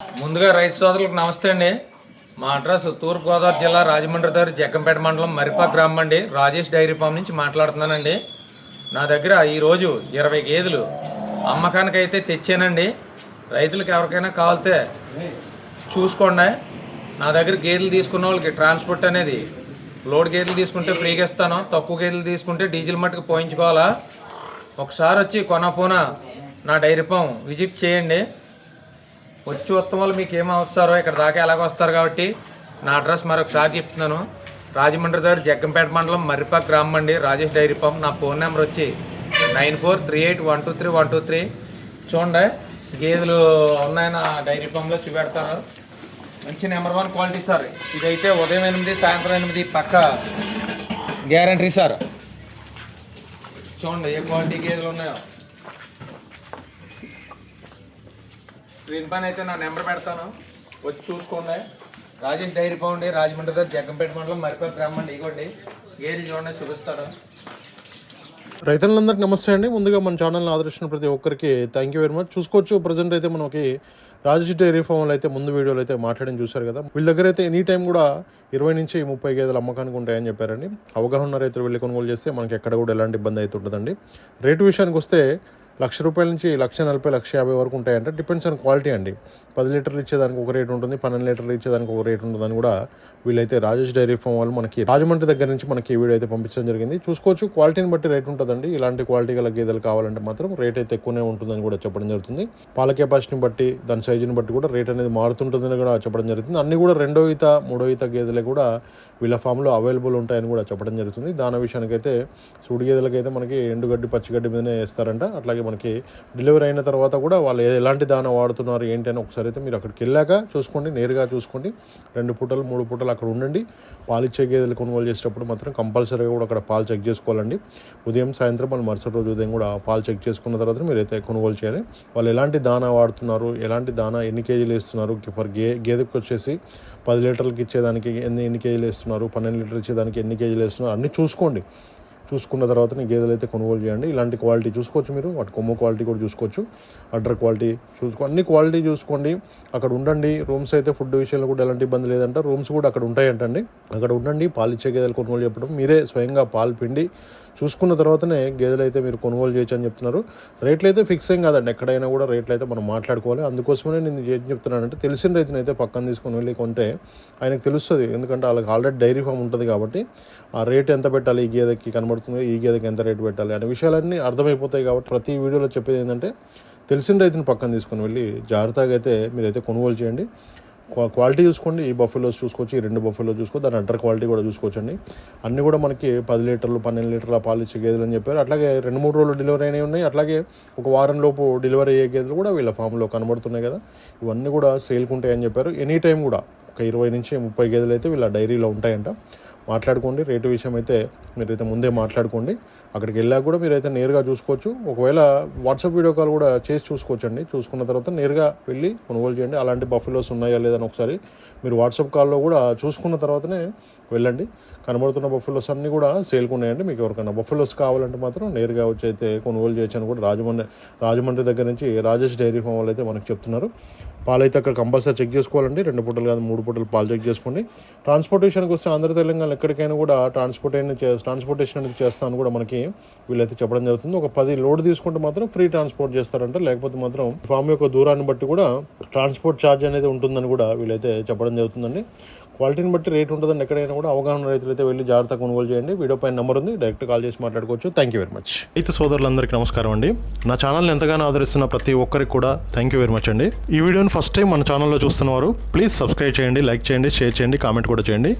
ముందుగా రైతు సోదరులకు నమస్తే అండి. మా అడ్రస్ తూర్పుగోదావరి జిల్లా రాజమండ్రి దగ్గర జగ్గంపేట మండలం మరిపా గ్రామం అండి. రాజేష్ డైరీ ఫామ్ నుంచి మాట్లాడుతున్నానండి. నా దగ్గర ఈరోజు ఇరవై గేదెలు అమ్మకానికి అయితే తెచ్చానండి. రైతులకు ఎవరికైనా కావాలితే చూసుకోండి. నా దగ్గర గేదెలు తీసుకున్న వాళ్ళకి ట్రాన్స్పోర్ట్ అనేది లోడ్ గేదెలు తీసుకుంటే ఫ్రీగా ఇస్తాను. తక్కువ గేదెలు తీసుకుంటే డీజిల్ మట్టుకు పోయించుకోవాలా. ఒకసారి వచ్చి కొనపోనా నా డైరీ ఫామ్ విజిట్ చేయండి. వచ్చి ఉత్తమాలు మీకు ఏం అవసరో ఇక్కడ దాకా ఎలాగ వస్తారు కాబట్టి నా అడ్రస్ మరొకసారి చెప్తున్నాను. రాజమండ్రి దగ్గర జగ్గంపేట మండలం మర్రిపాక్ గ్రామం అండి. రాజేష్ డైరీ పంప్ నా ఫోన్ నెంబర్ వచ్చి nine four three eight one two three one two three. చూడండి గేదెలు ఉన్నాయి నా డైరీ పంప్లో చూపెడతారు మంచి నెంబర్ వన్ క్వాలిటీ సార్. ఇదైతే ఉదయం ఎనిమిది సాయంత్రం ఎనిమిది పక్క గ్యారంటీ సార్. చూడండి ఏ క్వాలిటీ గేదెలు ఉన్నాయో. స్క్రీన్ పైన అయితే నా నెంబర్ పెడతాను. వచ్చి చూసుకోండి. రాజేష్ డైరీ పౌండ్ రాజమండ్రి దగ్గర జగ్గంపేట మండలం మరిపేట గ్రామం అండి. ఇగోండి. గేదెలు చూడండి చూపిస్తాడు. రైతులందరికీ నమస్తే అండి. ముందుగా మన ఛానల్ని ఆదరించిన ప్రతి ఒక్కరికి థ్యాంక్ యూ వెరీ మచ్ చూసుకోవచ్చు ప్రజెంట్ అయితే మనకి రాజేష్ డైరీ ఫామ్లో అయితే ముందు వీడియోలో అయితే మాట్లాడని చూశారు కదా. వీళ్ళ దగ్గర అయితే ఎనీ టైం కూడా ఇరవై నుంచి ముప్పై గేదెలు అమ్మకానికి ఉంటాయని చెప్పారండి. అవగాహన రైతులు వెళ్ళి కొనుగోలు చేస్తే మనకి ఎక్కడ కూడా ఎలాంటి ఇబ్బంది అయితే ఉంటుందండి రేటు విషయానికి వస్తే లక్ష రూపాయల నుంచి లక్ష నలభై లక్ష యాభై వరకు ఉంటాయంటే. డిపెండ్స్ ఆన్ క్వాలిటీ అండి. పది లీటర్లు ఇచ్చేదానికి ఒక రేట్ ఉంటుంది పన్నెండు లీటర్లు ఇచ్చేదానికి ఒక రేట్ ఉంటుందని కూడా వీళ్ళైతే రాజేష్ డైరీ ఫామ్ వాళ్ళు మనకి రాజమండ్రి దగ్గర నుంచి మనకి ఈ వీడియో అయితే పంపించడం జరిగింది. చూసుకోవచ్చు క్వాలిటీని బట్టి రేట్ ఉంటుందండి. ఇలాంటి క్వాలిటీ గల గేదెలు కావాలంటే మాత్రం రేట్ అయితే ఎక్కువనే ఉంటుందని కూడా చెప్పడం జరుగుతుంది. పాల కెపాసిటీని బట్టి దాని సైజుని బట్టి కూడా రేట్ అనేది మారుతుంటుందని కూడా చెప్పడం జరుగుతుంది. అన్ని కూడా రెండో ఈత మూడో ఈత గేదెలే కూడా వీళ్ళ ఫామ్లో అవైలబుల్ ఉంటాయని కూడా చెప్పడం జరుగుతుంది. దాని విషయానికైతే సూడి గేదెలకైతే మనకి ఎండుగడ్డి పచ్చిగడ్డి మీదనే వేస్తారంట. అట్లాగే మనకి డెలివరీ అయిన తర్వాత కూడా వాళ్ళు ఎలాంటి దాన వాడుతున్నారు ఏంటి అని ఒకసారి అయితే మీరు అక్కడికి వెళ్ళాక చూసుకోండి నేరుగా చూసుకోండి. రెండు పూటలు మూడు పూటలు అక్కడ ఉండండి. పాలు ఇచ్చే గేదెలు కొనుగోలు చేసేటప్పుడు మాత్రం కంపల్సరీగా కూడా అక్కడ పాలు చెక్ చేసుకోవాలండి. ఉదయం సాయంత్రం మళ్ళీ మరుసటి రోజు ఉదయం కూడా పాలు చెక్ చేసుకున్న తర్వాత మీరు అయితే కొనుగోలు చేయాలి. వాళ్ళు ఎలాంటి దానా వాడుతున్నారు ఎలాంటి దానా ఎన్ని కేజీలు వేస్తున్నారు? ఫర్ గే గేదెకి వచ్చేసి పది లీటర్లకి ఇచ్చేదానికి ఎన్ని ఎన్ని కేజీలు వేస్తున్నారు? పన్నెండు లీటర్లు ఇచ్చేదానికి ఎన్ని కేజీలు వేస్తున్నారు? అన్నీ చూసుకోండి. చూసుకున్న తర్వాత గేదెలు అయితే కొనుగోలు చేయండి. ఇలాంటి క్వాలిటీ చూసుకోవచ్చు మీరు. వాటి కొమ్ము క్వాలిటీ కూడా చూసుకోవచ్చు. అడ్డర్ క్వాలిటీ చూసుకో అన్ని క్వాలిటీ చూసుకోండి. అక్కడ ఉండండి. రూమ్స్ అయితే ఫుడ్ విషయంలో కూడా ఎలాంటి ఇబ్బంది లేదంట. రూమ్స్ కూడా అక్కడ ఉంటాయంటండి. అక్కడ ఉండండి. పాలు ఇచ్చే గేదెలు కొనుగోలు చెప్పడం మీరే స్వయంగా పాలు పిండి చూసుకున్న తర్వాతనే గేదెలు అయితే మీరు కొనుగోలు చేయొచ్చు అని చెప్తున్నారు. రేట్లు అయితే ఫిక్స్ ఏం కాదండి. ఎక్కడైనా కూడా రేట్లు అయితే మనం మాట్లాడుకోవాలి. అందుకోసమే నేను ఏం చెప్తున్నానంటే తెలిసిన రైతుని అయితే పక్కన తీసుకొని వెళ్ళి కొంటే ఆయనకు తెలుస్తుంది. ఎందుకంటే వాళ్ళకి ఆల్రెడీ డైరీ ఫామ్ ఉంటుంది కాబట్టి ఆ రేట్ ఎంత పెట్టాలి ఈ గేదెకి కనబడుతుంది ఈ గేదెకి ఎంత రేటు పెట్టాలి అనే విషయాలన్నీ అర్థమైపోతాయి కాబట్టి ప్రతి వీడియోలో చెప్పేది ఏంటంటే తెలిసిన రైతుని పక్కన తీసుకొని వెళ్ళి జాగ్రత్తగా అయితే మీరైతే కొనుగోలు చేయండి. క్వాలిటీ చూసుకోండి. ఈ బఫెలోస్ చూసుకోవచ్చు ఈ రెండు బఫెలో చూసుకో దాని అంటర్ క్వాలిటీ కూడా చూసుకోవచ్చండి. అన్నీ కూడా మనకి పది లీటర్లు పన్నెండు లీటర్ల పాలు ఇచ్చే గేదెలు అని చెప్పారు. అట్లాగే రెండు మూడు రోజులు డెలివరీ అయినవి ఉన్నాయి. అట్లాగే ఒక వారం లోపు డెలివరీ అయ్యే గేదెలు కూడా వీళ్ళ ఫామ్లో కనబడుతున్నాయి కదా. ఇవన్నీ కూడా సేల్కి ఉంటాయని చెప్పారు. ఎనీ టైం కూడా ఒక ఇరవై నుంచి ముప్పై గేదెలు అయితే వీళ్ళ డైరీలో ఉంటాయంట. మాట్లాడుకోండి. రేటు విషయం అయితే మీరైతే ముందే మాట్లాడుకోండి. అక్కడికి వెళ్ళాక కూడా మీరైతే నేరుగా చూసుకోవచ్చు. ఒకవేళ వాట్సాప్ వీడియో కాల్ కూడా చేసి చూసుకోవచ్చండి. చూసుకున్న తర్వాత నేరుగా వెళ్ళి కొనుగోలు చేయండి. అలాంటి బఫెలోస్ ఉన్నాయా లేదని ఒకసారి మీరు వాట్సాప్ కాల్లో కూడా చూసుకున్న తర్వాతనే వెళ్ళండి. కనబడుతున్న బఫెలోస్ అన్నీ కూడా సేల్కు ఉన్నాయండి. మీకు ఎవరికైనా బఫెలోస్ కావాలంటే మాత్రం నేరుగా వచ్చి అయితే కొనుగోలు చేయొచ్చని కూడా రాజమండ్రి రాజమండ్రి దగ్గర నుంచి రాజేష్ డైరీ ఫామ్ వాళ్ళు అయితే మనకు చెప్తున్నారు. పాలైతే అక్కడ కంపల్సరీ చెక్ చేసుకోవాలండి. రెండు పూటలు కాదు మూడు పూటలు పాలు చెక్ చేసుకోండి. ట్రాన్స్పోర్టేషన్కి వస్తే ఆంధ్ర తెలంగాణ ఎక్కడికైనా కూడా ట్రాన్స్పోర్ట్ చే ట్రాన్స్పోర్టేషన్ అనేది చేస్తాను కూడా మనకి వీళ్ళైతే చెప్పడం జరుగుతుంది. ఒక పది లోడ్ తీసుకుంటే మాత్రం ఫ్రీ ట్రాన్స్పోర్ట్ చేస్తారంట. లేకపోతే మాత్రం ఫామ్ యొక్క దూరాన్ని బట్టి కూడా ట్రాన్స్పోర్ట్ ఛార్జ్ అనేది ఉంటుందని కూడా వీళ్ళైతే చెప్పడం జరుగుతుందండి. క్వాలిటీని బట్టి రేట్ ఉంటుందని ఎక్కడైనా కూడా అవగాహన రైతులు అయితే వెళ్ళి జాగ్రత్తగా కొనుగోలు చేయండి. వీడియో పైన నెంబర్ ఉంది. డైరెక్ట్ కాల్ చేసి మాట్లాడుకోవచ్చు. థ్యాంక్ యూ వెరీ మచ్ అయితే సోదరులందరికీ నమస్కారం అండి. నా ఛానల్ని ఎంతగానో ఆదరిస్తున్న ప్రతి ఒక్కరికి కూడా థ్యాంక్ యూ వెరీ మచ్ అండి. ఈ వీడియోని ఫస్ట్ టైం మన ఛానల్లో చూస్తున్నవారు ప్లీజ్ సబ్స్క్రైబ్ చేయండి లైక్ చేయండి షేర్ చేయండి కామెంట్ కూడా చేయండి.